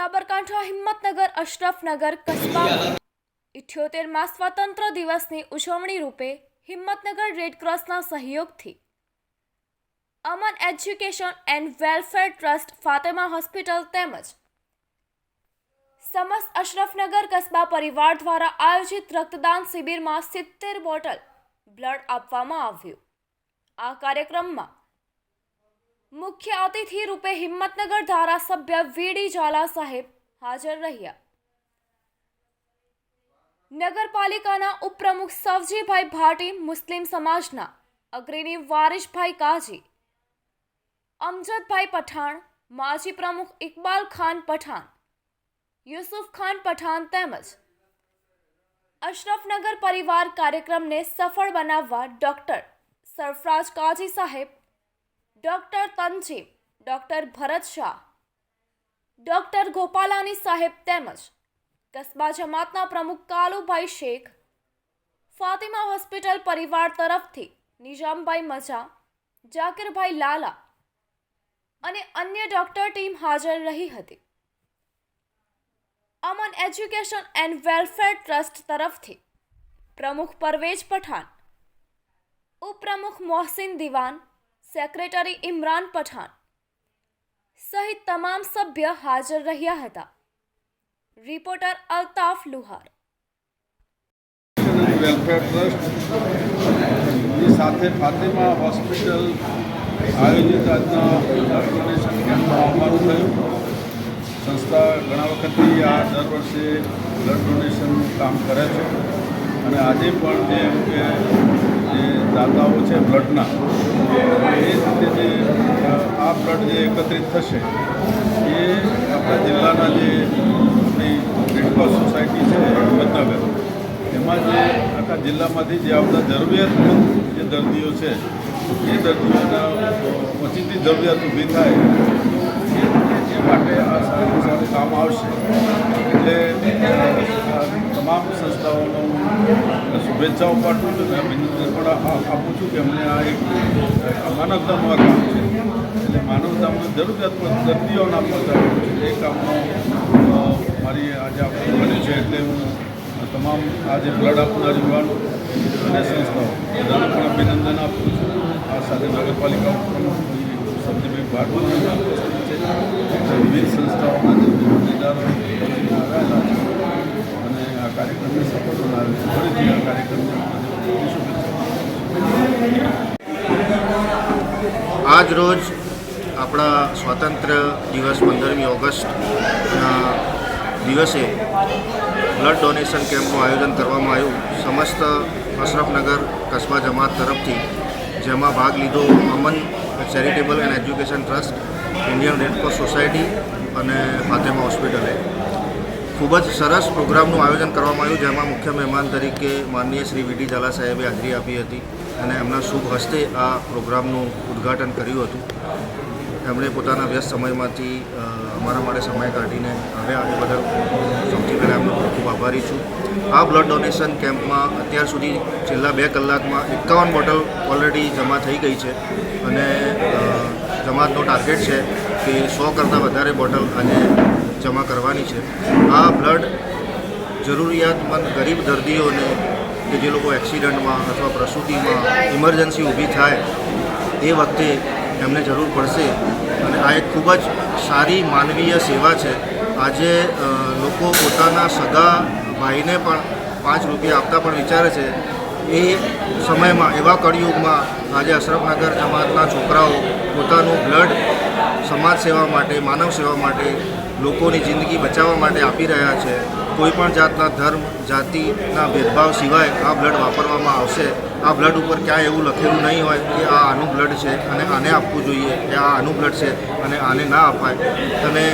બનાસકાંઠા હિંમતનગર, અશરફનગર, કસ્બા ઇઠ્યોતેરમાં સ્વતંત્ર દિવસની ઉજવણી રૂપે હિંમતનગર રેડક્રોસના સહયોગથી Aman education and welfare trust, Fatema hospital તેમજ સમસ્ત અશરફનગર કસ્બા પરિવાર દ્વારા આયોજિત રક્તદાન શિબિરમાં સિત્તેર બોટલ બ્લડ આપવામાં આવ્યું. આ કાર્યક્રમમાં મુખ્ય અતિથિ રૂપે હિંમતનગર ધારાસભ્ય વીડી ઝાલા સાહેબ હાજર રહ્યા નગરપાલિકાના ઉપપ્રમુખ સવજીભાઈ ભાટી મુસ્લિમ સમાજના અગ્રણી વારિશભાઈ કાજી અમજદભાઈ પઠાણ માજી પ્રમુખ ઇકબાલ ખાન પઠાણ યુસુફ ખાન પઠાણ તેમજ અશરફનગર પરિવાર કાર્યક્રમને સફળ બનાવવા doctor Sarfaraz Kazi saheb doctor Tanzim, doctor Bharat Shah, doctor Gopalani saheb તેમજ કસ્બા જમાતના પ્રમુખ કાલુભાઈ શેખ, ફાતિમા હોસ્પિટલ પરિવાર તરફથી નિઝામભાઈ મજા, જાકીરભાઈ લાલા અને અન્ય ડોક્ટર ટીમ હાજર રહી હતી. Aman education and welfare trust તરફથી પ્રમુખ પરવેજ પઠાણ, ઉપપ્રમુખ મોહસિન દિવાન સેક્રેટરી ઇમરાન પઠાણ સહિત તમામ સભ્ય હાજર રહ્યા હતા. રિપોર્ટર અલ્તાફ લુહાર. વેલફેર ટ્રસ્ટની સાથે ફાતિમા હોસ્પિટલ આયોજિત આજના બ્લડ ડોનેશન કેમ્પમાં થયું. સંસ્થા ઘણા વખતથી આ દર વર્ષે બ્લડ ડોનેશનનું કામ કરે છે. અને આજે પણ જે જે દાતાઓ છે બ્લડના એ રીતે જે આ બ્લડ જે એકત્રિત થશે, એ આપણા જિલ્લાના જે આપણી રેડક્રોસ સોસાયટી છે હિંમતનગર એમાં જે આખા જિલ્લામાંથી જે આવતા જરૂરિયાતમંદ જે દર્દીઓ છે, એ દર્દીઓના પછીથી જરૂરિયાત ઊભી થાય એ- એ માટે આ સારું સારું કામ આવશે એટલે આ તમામ સંસ્થાઓનો હું શુભેચ્છાઓ પાઠવું છું અને અભિનંદન પણ આપું છું કે અમને આ એક માનવતાનું આ કામ છે. એટલે માનવતામાં જરૂરિયાતમાં દર્દીઓને છે. એ કામનો મારી આજે આપણે બન્યું છે એટલે હું તમામ આજે બ્લડ આપનાર યુવાનો અને સંસ્થાઓ બધાને પણ અભિનંદન આપું છું. આ સાથે નગરપાલિકા પ્રમુખ સબ્જીભાઈ છે. વિવિધ સંસ્થાઓના જે હોદ્દેદારો આવેલા છે અને આજ રોજ આપણા સ્વાતંત્ર્ય દિવસ પંદરમી ઓગસ્ટના દિવસે બ્લડ ડોનેશન કેમ્પનું આયોજન કરવામાં આવ્યું. સમસ્ત અશરફનગર કસ્બા જમાત તરફથી જેમાં ભાગ લીધો Aman charitable and education trust, Indian Red Cross society અને ફાતેમા હોસ્પિટલે. ખૂબ જ સરસ પ્રોગ્રામનું આયોજન કરવામાં આવ્યું, જેમાં મુખ્ય મહેમાન તરીકે માનનીય શ્રી વીડી ઝાલા સાહેબે હાજરી આપી હતી અને એમના શુભ હસ્તે આ પ્રોગ્રામનું ઉદ્ઘાટન કર્યું હતું. એમણે પોતાના વ્યસ્ત સમયમાંથી અમારા માટે સમય કાઢીને આવ્યા એ બદલ સૌથી પહેલાં એમનો ખૂબ ખૂબ આભારી છું. આ બ્લડ ડોનેશન કેમ્પમાં અત્યાર સુધી છેલ્લા બે કલાકમાં એકાવન બોટલ ઓલરેડી જમા થઈ ગઈ છે અને જમાતનો ટાર્ગેટ છે કે સો કરતાં વધારે બોટલ આજે જમા કરવાની છે. આ બ્લડ જરૂરિયાતમંદ ગરીબ દર્દીઓને કે જે લોકો એક્સિડન્ટમાં અથવા પ્રસૂતિમાં ઇમરજન્સી ઊભી થાય એ વખતે એમને જરૂર પડશે. અને આ એક ખૂબ જ સારી માનવીય સેવા છે. આજે લોકો પોતાના સગા ભાઈને પણ પાંચ રૂપિયા આપતા પણ વિચારે છે. એ સમયમાં, એવા કળિયુગમાં આજે અશરફનગર જમાતના છોકરાઓ પોતાનું બ્લડ સમાજ સેવા માટે, માનવ સેવા માટે, લોકોની જિંદગી બચાવવા માટે આપી રહ્યા છે. કોઈપણ જાતના ધર્મ, જાતિના ભેદભાવ સિવાય આ બ્લડ વાપરવામાં આવશે. આ બ્લડ ઉપર ક્યાંય એવું લખેલું નહીં હોય કે આ આનું બ્લડ છે અને આને આપવું જોઈએ, કે આ આનું બ્લડ છે અને આને ના અપાય. અને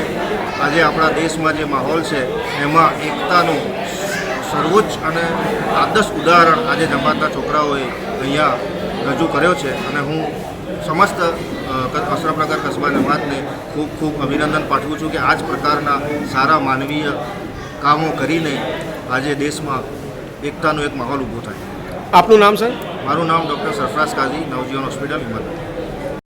આજે આપણા દેશમાં જે માહોલ છે, એમાં એકતાનું સર્વોચ્ચ અને આદર્શ ઉદાહરણ આજે જમાતના છોકરાઓએ અહીંયા રજૂ કર્યો છે. અને હું સમસ્ત અ, ક- અશરફનગર કસ્બા જમાતને ખૂબ ખૂબ અભિનંદન પાઠવું છું કે આ જ પ્રકારના સારા માનવીય કામો કરીને આજે દેશમાં એકતાનો એક માહોલ ઊભો થાય. આપનું નામ સર? મારું નામ ડૉક્ટર સરફરાઝ કાઝી નવજીવન હોસ્પિટલ હિંમત.